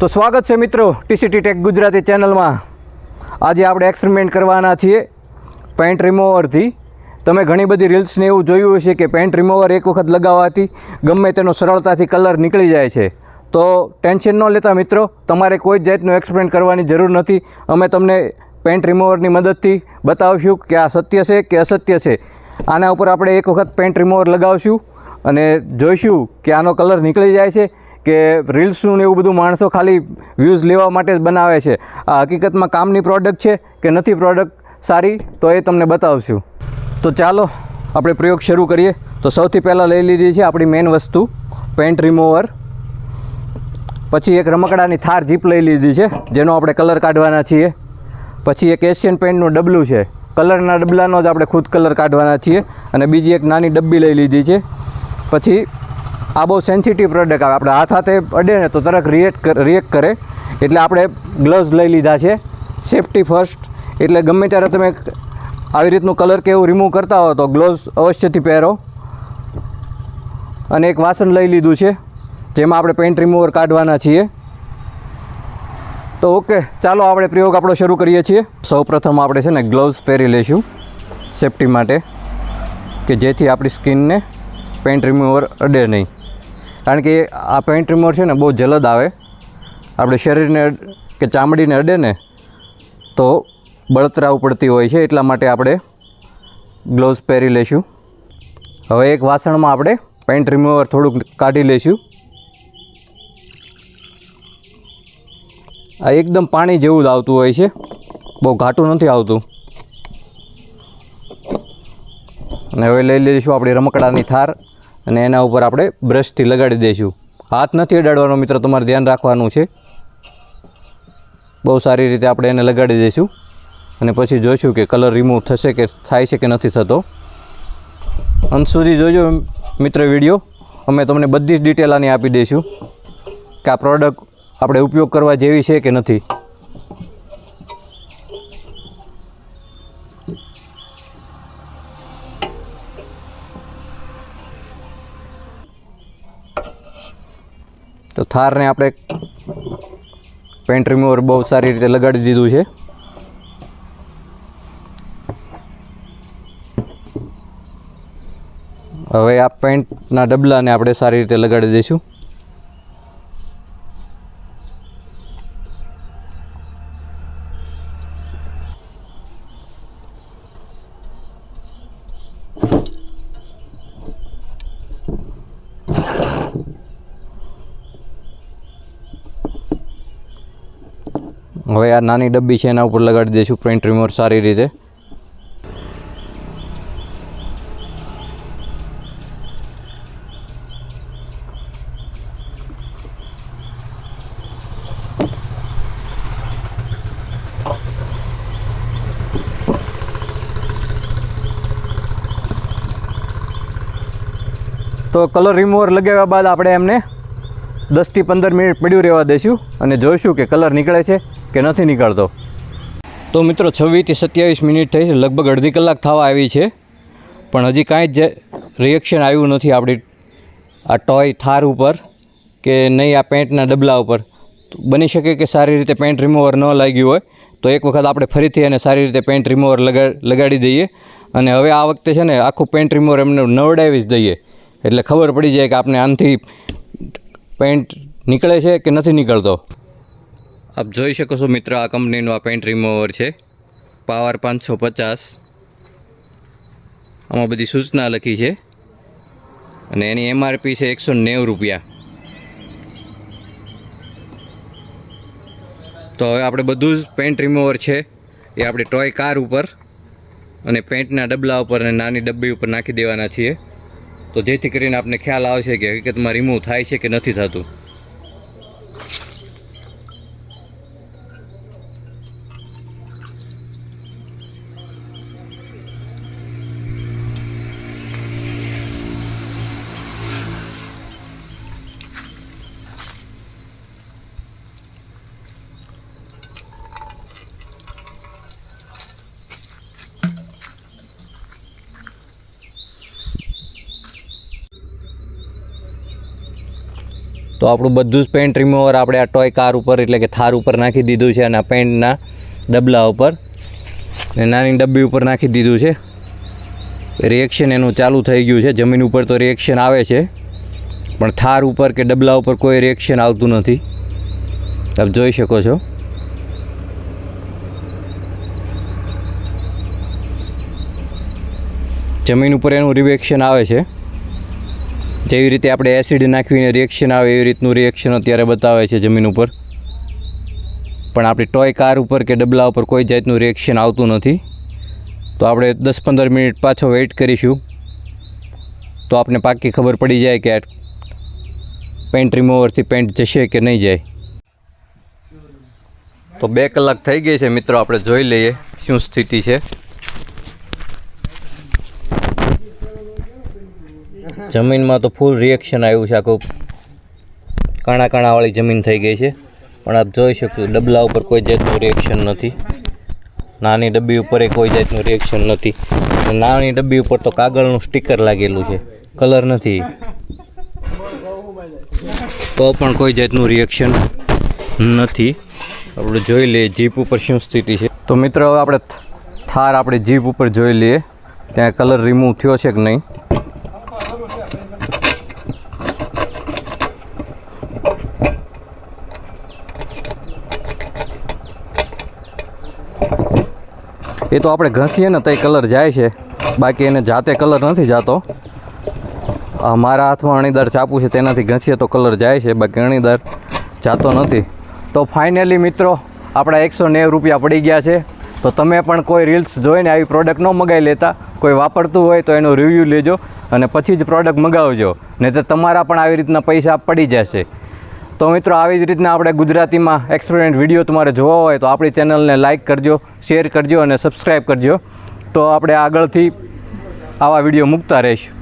તો સ્વાગત છે મિત્રો ટીસીટી ટેક ગુજરાતી ચેનલમાં. આજે આપણે એક્સપેરિમેન્ટ કરવાના છીએ પેન્ટ રિમૂવરથી તમે ઘણી બધી રીલ્સને એવું જોયું હશે કે પેન્ટ રિમૂવર એક વખત લગાવવાથી ગમે તેનો સરળતાથી કલર નીકળી જાય છે. તો ટેન્શન ન લેતા મિત્રો, તમારે કોઈ જ જાતનું એક્સપેરિમેન્ટ કરવાની જરૂર નથી. અમે તમને પેન્ટ રિમૂવરની મદદથી બતાવશું કે આ સત્ય છે કે અસત્ય છે. આના ઉપર આપણે એક વખત પેન્ટ રિમૂવર લગાવશું અને જોઈશું કે આનો કલર નીકળી જાય છે. કે રીલ્સનું ને એવું બધું માણસો ખાલી વ્યૂઝ લેવા માટે જ બનાવે છે. આ હકીકતમાં કામની પ્રોડક્ટ છે કે નથી પ્રોડક્ટ સારી? તો એ તમને બતાવશું. તો ચાલો, આપણે પ્રયોગ શરૂ કરીએ. તો સૌથી પહેલાં લઈ લીધી છે આપણી મેઇન વસ્તુ પેન્ટ રિમૂવર પછી એક રમકડાની થાર જીપ લઈ લીધી છે, જેનો આપણે કલર કાઢવાના છીએ. પછી એક એશિયન પેન્ટનું ડબલું છે. કલરના ડબલાનો જ આપણે ખુદ કલર કાઢવાના છીએ. અને બીજી એક નાની ડબ્બી લઈ લીધી છે. પછી આ બહુ સેન્સિટિવ પ્રોડક્ટ આવે. આપણે હાથ હાથે અડે ને તો તરત રિએક્ટ રિએક્ટ કરે. એટલે આપણે ગ્લવ્સ લઈ લીધા છે. સેફટી ફર્સ્ટ એટલે ગમે ત્યારે તમે આવી રીતનું કલર કે એવું રિમૂવ કરતા હો તો ગ્લોવ્સ અવશ્યથી પહેરો. અને એક વાસણ લઈ લીધું છે. જેમાં આપણે પેન્ટ રિમૂવર કાઢવાના છીએ. તો ઓકે ચાલો આપણે પ્રયોગ આપણો શરૂ કરીએ છીએ. સૌપ્રથમ આપણે છે ને ગ્લવ્સ પહેરી લઈશું. સેફટી માટે. કે જેથી આપણી સ્કિનને પેન્ટ રિમૂવર અડે નહીં. કારણ કે આ પેન્ટ રિમૂવર છે ને બહુ જલદ આવે. આપણે શરીરને કે ચામડીને અડે ને તો બળતરા ઉપડતી હોય છે, એટલા માટે આપણે ગ્લોવ્સ પહેરી લઈશું. હવે એક વાસણમાં આપણે પેન્ટ રિમૂવર થોડુંક કાઢી લઈશું. આ એકદમ પાણી જેવું જ આવતું હોય છે. બહુ ઘાટું નથી આવતું. અને હવે લઈ લઈશું આપણી રમકડાની થાર. અને એના ઉપર આપણે બ્રશથી લગાડી દઈશું. હાથ નથી અડાડવાનો મિત્રો, તમારે ધ્યાન રાખવાનું છે. બહુ સારી રીતે આપણે એને લગાડી દઈશું. અને પછી જોઈશું કે કલર રિમૂવ થશે કે થાય છે કે નથી થતો. અંત સુધી જોજો મિત્ર વીડિયો. અમે તમને બધી જ ડિટેલ આની આપી દઈશું કે આ પ્રોડક્ટ આપણે ઉપયોગ કરવા જેવી છે કે નથી. તો થારને આપણે પેન્ટ રિમૂવર બહુ સારી રીતે લગાડી દીધું છે. હવે આ પેન્ટના ડબલાને આપણે સારી રીતે લગાડી દઈશું. હવે આ નાની ડબ્બી છે, એના ઉપર લગાડી દઈશું પ્રિન્ટ રિમૂવર સારી રીતે. તો કલર રિમૂવર લગાવ્યા બાદ આપણે એમને દસથી પંદર મિનિટ પડ્યું રહેવા દઈશું અને જોઈશું કે કલર નીકળે છે. કે નથી નીકળતો? તો મિત્રો છવ્વીસથી સત્યાવીસ મિનિટ થઈ છે. લગભગ અડધી કલાક થવા આવી છે. પણ હજી કાંઈ જ રિએક્શન આવ્યું નથી આપણી આ ટોય થાર ઉપર કે નહીં આ પેન્ટના ડબલા ઉપર. બની શકે કે સારી રીતે પેન્ટ રિમૂવર ન લાગ્યું હોય, તો એક વખત આપણે ફરીથી એને સારી રીતે પેન્ટ રિમૂવર લગા, લગાડી દઈએ. અને હવે આ વખતે છે ને આખું પેન્ટ રિમૂવર એમને નવડાવી જ દઈએ. એટલે ખબર પડી જાય કે આપણે આનાથી પેન્ટ નીકળે છે કે નથી નીકળતો. આપ જોઈ શકો છો મિત્ર, આ કંપનીનું આ પેન્ટ રિમૂવર છે. પાવર પાંચસો પચાસ. આમાં બધી સૂચના લખી છે. અને એની એમઆરપી છે એકસો નેવું રૂપિયા. તો હવે આપણે બધું જ પેન્ટ રિમૂવર છે. એ આપણે ટોય કાર ઉપર અને પેન્ટના ડબલા ઉપર અને નાની ડબ્બી ઉપર નાખી દેવાના છીએ. તો જેથી કરીને આપને ખ્યાલ આવશે કે હકીકતમાં રિમૂવ થાય છે કે નથી થતું. તો આપણું બધું જ પેન્ટ રિમૂવર આપણે આ ટોય કાર ઉપર, એટલે કે થાર ઉપર નાખી દીધું છે અને આ પેન્ટના ડબલા ઉપર. ને નાની ડબ્બી ઉપર નાખી દીધું છે. રિએક્શન એનું ચાલુ થઈ ગયું છે. જમીન ઉપર તો રિએક્શન આવે છે. પણ થાર ઉપર કે ડબલા ઉપર કોઈ રિએક્શન આવતું નથી. આપ જોઈ શકો છો. જમીન ઉપર એનું રિએક્શન આવે છે. જેવી રીતે આપણે એસિડ નાખીને રિએક્શન આવે એવી રીતનું રિએક્શન અત્યારે બતાવે છે જમીન ઉપર. પણ આપણી ટોય કાર ઉપર કે ડબલા ઉપર કોઈ જાતનું રિએક્શન આવતું નથી. તો આપણે દસ પંદર મિનિટ પાછો વેઇટ કરીશું. તો આપણે પાકી ખબર પડી જાય કે પેન્ટ રિમૂવરથી પેન્ટ જશે કે નહીં જાય. તો બે કલાક થઈ ગઈ છે મિત્રો, આપણે જોઈ લઈએ શું સ્થિતિ છે. જમીનમાં તો ફૂલ રિએક્શન આવ્યું છે આખું. કાણા કાણાવાળી જમીન થઈ ગઈ છે. પણ આપ જોઈ શકો ડબલા ઉપર કોઈ જાતનું રિએક્શન નથી. નાની ડબ્બી ઉપર એ કોઈ જાતનું રિએક્શન નથી. નાની ડબ્બી ઉપર તો કાગળનું સ્ટીકર લાગેલું છે. કલર નથી. તો પણ કોઈ જાતનું રિએક્શન નથી. આપણે જોઈ લઈએ જીપ ઉપર શું સ્થિતિ છે. તો મિત્રો, હવે આપણે થાર આપણે જીપ ઉપર જોઈ લઈએ. ત્યાં કલર રિમૂવ થયો છે કે નહીં? એ તો આપણે ઘસીએ ને તો કલર જાય છે. બાકી એને જાતે કલર નથી જાતો. મારા હાથમાં અણીદાર ચાપુ છે, તેનાથી ઘસીએ તો કલર જાય છે, બાકી અણીદાર જાતો નથી. તો ફાઇનલી મિત્રો, આપણા એકસો નેવ રૂપિયા પડી ગયા છે. તો તમે પણ કોઈ રીલ્સ જોઈને આવી પ્રોડક્ટ ન મગાવી લેતા, કોઈ વાપરતું હોય તો એનો રિવ્યૂ લેજો અને પછી જ પ્રોડક્ટ મગાવજો. નહીં તો તમારા પણ આવી રીતના પૈસા પડી જશે. તો મિત્રો, આવી જ રીતના આપણે ગુજરાતીમાં એક્સપેરિમેન્ટ વીડિયો તમારે જોવા હોય તો આપણી ચેનલને લાઇક કરજો શેર કરજો અને સબસ્ક્રાઈબ કરજો. તો આપણે આગળથી આવા વીડિયો મૂકતા રહીશું.